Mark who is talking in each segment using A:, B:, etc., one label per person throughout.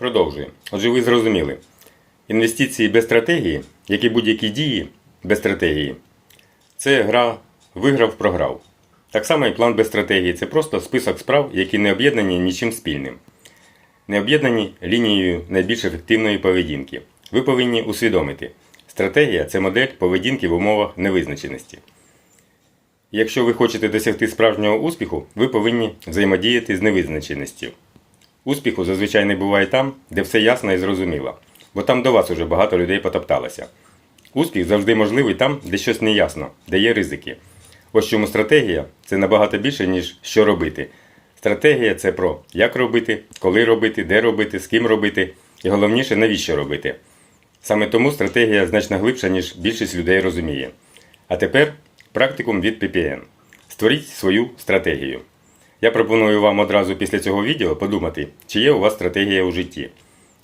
A: Продовжую. Отже, ви зрозуміли. Інвестиції без стратегії, як і будь-які дії без стратегії, це гра виграв-програв. Так само і план без стратегії це просто список справ, які не об'єднані нічим спільним. Не об'єднані лінією найбільш ефективної поведінки. Ви повинні усвідомити, стратегія це модель поведінки в умовах невизначеності. Якщо ви хочете досягти справжнього успіху, ви повинні взаємодіяти з невизначеністю. Успіху зазвичай не буває там, де все ясно і зрозуміло, бо там до вас уже багато людей потопталося. Успіх завжди можливий там, де щось неясно, де є ризики. Ось чому стратегія це набагато більше, ніж що робити. Стратегія це про як робити, коли робити, де робити, з ким робити, і головніше, навіщо робити. Саме тому стратегія значно глибша, ніж більшість людей розуміє. А тепер практикум від PPN. Створіть свою стратегію. Я пропоную вам одразу після цього відео подумати, чи є у вас стратегія у житті,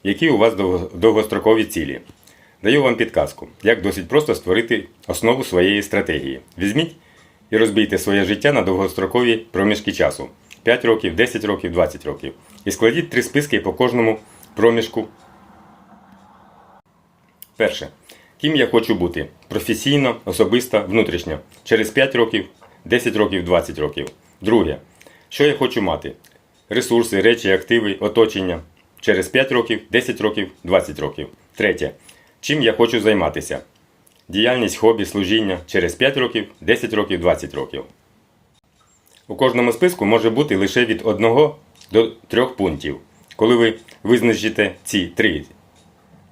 A: які у вас довгострокові цілі. Даю вам підказку, як досить просто створити основу своєї стратегії. Візьміть і розбийте своє життя на довгострокові проміжки часу 5 років, 10 років, 20 років. І складіть три списки по кожному проміжку. Перше. Ким я хочу бути? Професійно, особисто, внутрішньо. Через 5 років, 10 років, 20 років. Друге. Що я хочу мати? Ресурси, речі, активи, оточення. Через 5 років, 10 років, 20 років. Третє. Чим я хочу займатися? Діяльність, хобі, служіння через 5 років, 10 років, 20 років. У кожному списку може бути лише від 1 до 3 пунктів. Коли ви визначите ці три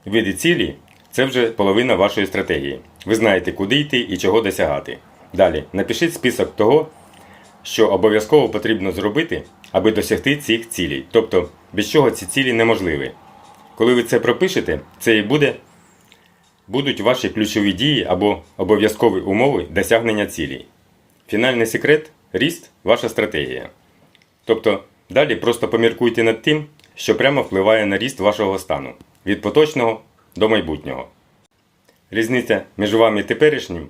A: види цілі, це вже половина вашої стратегії. Ви знаєте, куди йти і чого досягати. Далі напишіть список того, що обов'язково потрібно зробити, аби досягти цих цілей. Тобто, без чого ці цілі неможливі. Коли ви це пропишете, це і буде, будуть ваші ключові дії або обов'язкові умови досягнення цілей. Фінальний секрет ріст ваша стратегія. Тобто, далі просто поміркуйте над тим, що прямо впливає на ріст вашого стану від поточного до майбутнього. Різниця між вами теперішнім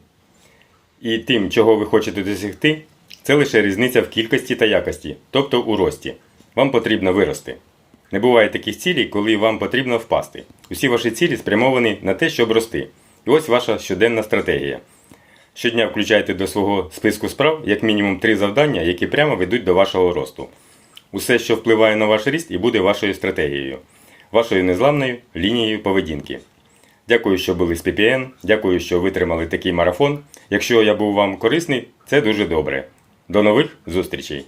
A: і тим, чого ви хочете досягти, це лише різниця в кількості та якості, тобто у рості. Вам потрібно вирости. Не буває таких цілей, коли вам потрібно впасти. Усі ваші цілі спрямовані на те, щоб рости. І ось ваша щоденна стратегія. Щодня включайте до свого списку справ як мінімум три завдання, які прямо ведуть до вашого росту. Усе, що впливає на ваш ріст, і буде вашою стратегією, вашою незламною лінією поведінки. Дякую, що були з PPN, дякую, що витримали такий марафон. Якщо я був вам корисний, це дуже добре. До нових зустрічей!